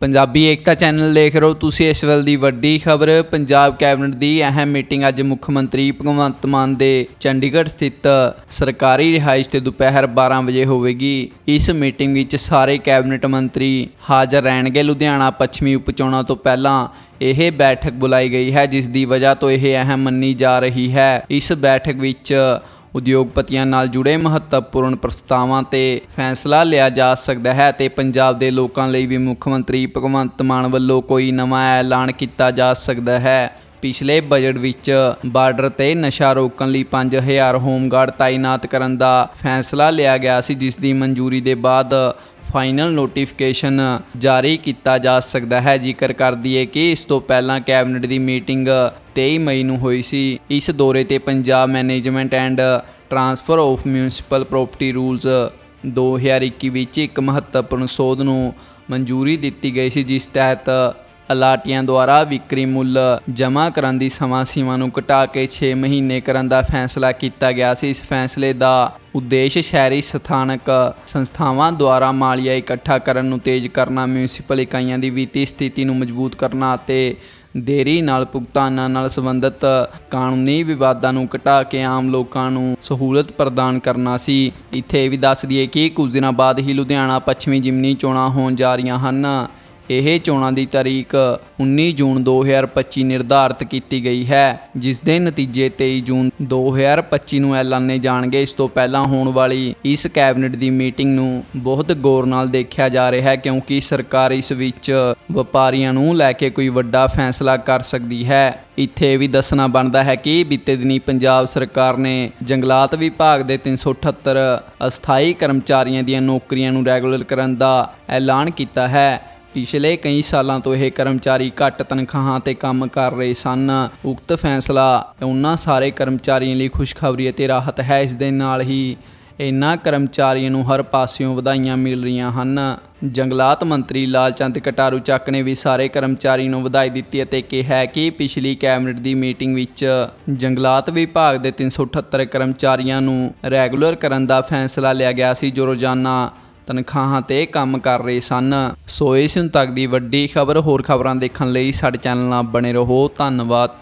ਪੰਜਾਬੀ ਏਕਤਾ channel ਦੇਖ ਰਹੇ ਹੋ ਤੁਸੀਂ ਇਸ ਵੇਲੇ ਦੀ ਵੱਡੀ ਖਬਰ। ਪੰਜਾਬ ਕੈਬਨਿਟ ਦੀ ਅਹਿਮ ਮੀਟਿੰਗ ਅੱਜ ਮੁੱਖ ਮੰਤਰੀ ਭਗਵੰਤ ਮਾਨ ਦੇ ਚੰਡੀਗੜ੍ਹ ਸਥਿਤ ਸਰਕਾਰੀ ਰਿਹਾਇਸ਼ ਤੇ ਦੁਪਹਿਰ 12 ਵਜੇ ਹੋਵੇਗੀ। ਇਸ ਮੀਟਿੰਗ ਵਿੱਚ ਸਾਰੇ ਕੈਬਨਿਟ ਮੰਤਰੀ ਹਾਜ਼ਰ ਰਹਿਣਗੇ। ਲੁਧਿਆਣਾ, ਪੱਛਮੀ ਉਪਚੋਣਾਂ ਤੋਂ ਪਹਿਲਾਂ ਇਹ ਬੈਠਕ ਬੁਲਾਈ ਗਈ ਹੈ, ਜਿਸ ਦੀ ਵਜ੍ਹਾ ਤੋਂ ਇਹ ਅਹਿਮ ਮੰਨੀ ਜਾ ਰਹੀ ਹੈ। ਇਸ ਬੈਠਕ ਵਿੱਚ ਉਦਯੋਗਪਤੀਆਂ ਨਾਲ ਜੁੜੇ ਮਹੱਤਵਪੂਰਨ ਪ੍ਰਸਤਾਵਾਂ ਤੇ ਫੈਸਲਾ ਲਿਆ ਜਾ ਸਕਦਾ ਹੈ ਤੇ ਪੰਜਾਬ ਦੇ ਲੋਕਾਂ ਲਈ ਵੀ ਮੁੱਖ ਮੰਤਰੀ ਭਗਵੰਤ ਮਾਨ ਵੱਲੋਂ ਕੋਈ ਨਵਾਂ ਐਲਾਨ ਕੀਤਾ ਜਾ ਸਕਦਾ ਹੈ। ਪਿਛਲੇ ਬਜਟ ਵਿੱਚ ਬਾਰਡਰ ਤੇ ਨਸ਼ਾ ਰੋਕਣ ਲਈ 5000 ਹੋਮਗਾਰਡ ਤਾਇਨਾਤ ਕਰਨ ਦਾ ਫੈਸਲਾ ਲਿਆ ਗਿਆ ਸੀ, ਜਿਸ ਦੀ ਮਨਜ਼ੂਰੀ ਦੇ ਬਾਅਦ ਫਾਈਨਲ ਨੋਟੀਫਿਕੇਸ਼ਨ ਜਾਰੀ ਕੀਤਾ ਜਾ ਸਕਦਾ ਹੈ। ਜ਼ਿਕਰ ਕਰ ਦਈਏ ਕਿ ਇਸ ਤੋਂ ਪਹਿਲਾਂ ਕੈਬਨਿਟ ਦੀ ਮੀਟਿੰਗ 23 ਮਈ ਨੂੰ ਹੋਈ ਸੀ। ਇਸ ਦੌਰੇ ਤੇ Punjab management and transfer of municipal property rules 2021 ਵਿੱਚ ਇੱਕ ਮਹੱਤਵਪੂਰਨ ਸੋਧ ਨੂੰ ਮਨਜ਼ੂਰੀ ਦਿੱਤੀ ਗਈ ਸੀ, ਜਿਸ ਤਹਿਤ ਅਲਾਟੀਆਂ ਦੁਆਰਾ ਵਿਕਰੀ ਮੁੱਲ ਜਮ੍ਹਾਂ ਕਰਨ ਦੀ ਸਮਾਂ ਸੀਮਾ ਨੂੰ ਘਟਾ ਕੇ 6 ਮਹੀਨੇ ਕਰਨ ਦਾ ਫੈਸਲਾ ਕੀਤਾ ਗਿਆ ਸੀ। ਇਸ ਫੈਸਲੇ ਦਾ ਉਦੇਸ਼ ਸ਼ਹਿਰੀ ਸਥਾਨਕ ਸੰਸਥਾਵਾਂ ਦੁਆਰਾ ਮਾਲੀਆ ਇਕੱਠਾ ਕਰਨ ਨੂੰ ਤੇਜ਼ ਕਰਨਾ, ਮਿਊਨਿਸਪਲ ਇਕਾਈਆਂ ਦੀ ਵਿੱਤੀ ਸਥਿਤੀ ਨੂੰ ਮਜ਼ਬੂਤ ਕਰਨਾ ਅਤੇ ਦੇਰੀ ਨਾਲ ਭੁਗਤਾਨਾਂ ਨਾਲ ਸੰਬੰਧਿਤ ਕਾਨੂੰਨੀ ਵਿਵਾਦਾਂ ਨੂੰ ਘਟਾ ਕੇ ਆਮ ਲੋਕਾਂ ਨੂੰ ਸਹੂਲਤ ਪ੍ਰਦਾਨ ਕਰਨਾ ਸੀ। ਇੱਥੇ ਇਹ ਵੀ ਦੱਸ ਦਈਏ ਕਿ ਕੁਝ ਦਿਨਾਂ ਬਾਅਦ ਹੀ ਲੁਧਿਆਣਾ ਪੱਛਮੀ ਜਿਮਨੀ ਚੋਣਾਂ ਹੋਣ ਜਾ ਰਹੀਆਂ ਹਨ। ਇਹ ਚੋਣਾਂ ਦੀ ਤਾਰੀਖ 19 ਜੂਨ 2025 ਨਿਰਧਾਰਤ ਕੀਤੀ ਗਈ ਹੈ, ਜਿਸ ਦੇ ਨਤੀਜੇ 23 ਜੂਨ 2025 ਨੂੰ ਐਲਾਨੇ ਜਾਣਗੇ। ਇਸ ਤੋਂ ਪਹਿਲਾਂ ਹੋਣ ਵਾਲੀ ਇਸ ਕੈਬਨਿਟ ਦੀ ਮੀਟਿੰਗ ਨੂੰ ਬਹੁਤ ਗੌਰ ਨਾਲ ਦੇਖਿਆ ਜਾ ਰਿਹਾ ਹੈ, ਕਿਉਂਕਿ ਸਰਕਾਰ ਇਸ ਵਿੱਚ ਵਪਾਰੀਆਂ ਨੂੰ ਲੈ ਕੇ ਕੋਈ ਵੱਡਾ ਫੈਸਲਾ ਕਰ ਸਕਦੀ ਹੈ। ਇੱਥੇ ਇਹ ਵੀ ਦੱਸਣਾ ਬਣਦਾ ਹੈ ਕਿ ਬੀਤੇ ਦਿਨੀ ਪੰਜਾਬ ਸਰਕਾਰ ਨੇ ਜੰਗਲਾਤ ਵਿਭਾਗ ਦੇ 378 ਅਸਥਾਈ ਕਰਮਚਾਰੀਆਂ ਦੀਆਂ ਨੌਕਰੀਆਂ ਨੂੰ ਰੈਗੂਲਰ ਕਰਨ ਦਾ ਐਲਾਨ ਕੀਤਾ ਹੈ। ਪਿਛਲੇ ਕਈ ਸਾਲਾਂ ਤੋਂ ਇਹ ਕਰਮਚਾਰੀ ਘੱਟ ਤਨਖਾਹਾਂ ਤੇ ਕੰਮ ਕਰ ਰਹੇ ਸਨ। ਉਕਤ ਫੈਸਲਾ ਉਹਨਾਂ ਸਾਰੇ ਕਰਮਚਾਰੀਆਂ ਲਈ ਖੁਸ਼ਖਬਰੀ ਅਤੇ ਰਾਹਤ ਹੈ। ਇਸ ਦੇ ਨਾਲ ਹੀ ਇਨ੍ਹਾਂ ਕਰਮਚਾਰੀਆਂ ਨੂੰ ਹਰ ਪਾਸਿਓਂ ਵਧਾਈਆਂ ਮਿਲ ਰਹੀਆਂ ਹਨ। ਜੰਗਲਾਤ ਮੰਤਰੀ ਲਾਲਚੰਦ ਕਟਾਰੂ ਚੱਕ ਨੇ ਵੀ ਸਾਰੇ ਕਰਮਚਾਰੀ ਨੂੰ ਵਧਾਈ ਦਿੱਤੀ ਅਤੇ ਕਿਹਾ ਕਿ ਪਿਛਲੀ ਕੈਬਨਿਟ ਦੀ ਮੀਟਿੰਗ ਵਿੱਚ ਜੰਗਲਾਤ ਵਿਭਾਗ ਦੇ 378 ਕਰਮਚਾਰੀਆਂ ਨੂੰ ਰੈਗੂਲਰ ਕਰਨ ਦਾ ਫੈਸਲਾ ਲਿਆ ਗਿਆ ਸੀ। ਜੋ ਰੋਜ਼ਾਨਾ ਤਨਖਾਹਾਂ ਤੇ ਕੰਮ ਕਰ ਰਹੇ ਸਨ। ਸੋ ਇਸ ਹੁਣ ਤੱਕ ਦੀ ਵੱਡੀ ਖਬਰ ਹੋਰ ਖਬਰਾਂ ਦੇਖਣ ਲਈ ਸਾਡੇ ਚੈਨਲ ਨਾਲ ਬਣੇ ਰਹੋ। ਧੰਨਵਾਦ।